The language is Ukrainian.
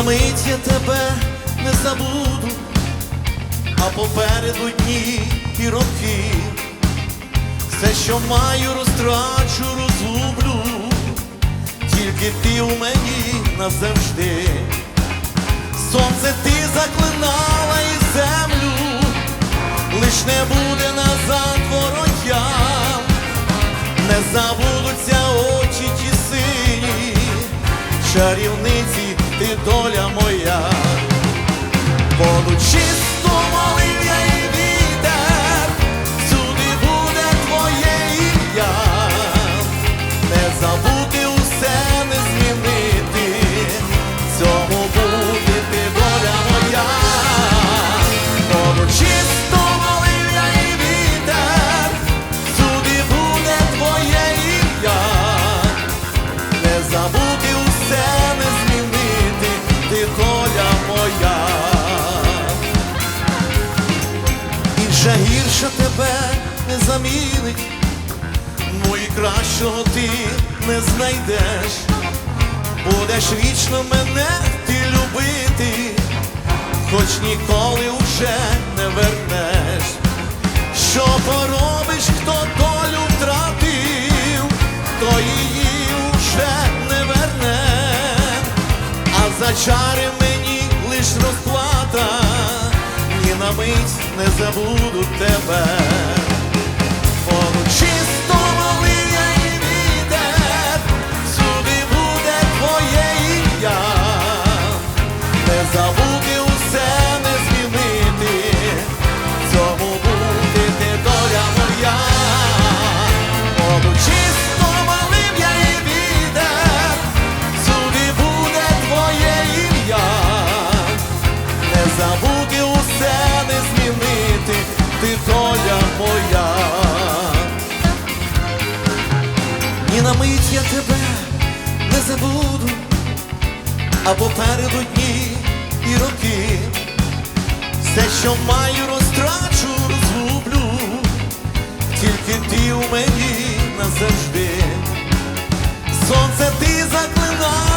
на мить я тебе не забуду, а попереду дні і роки. Все, що маю, розтрачу, розгублю, тільки ти у мені назавжди. Сонце ти заклинала і землю, лиш не буде назад вороття, не забудуться очі ті сині, чарівниці e dou-lhe a moia. Polo не замінить, ну і кращого ти не знайдеш, будеш вічно мене ти любити, хоч ніколи уже не вернеш. Що поробиш, хто долю втратив, то її вже не верне, а за чари мені лиш розплата, на мить не забуду тебе. Мить я тебе не забуду, а попереду дні і роки. Все, що маю, розтрачу, розгублю, тільки ти у мені назавжди. Сонце ти заклинала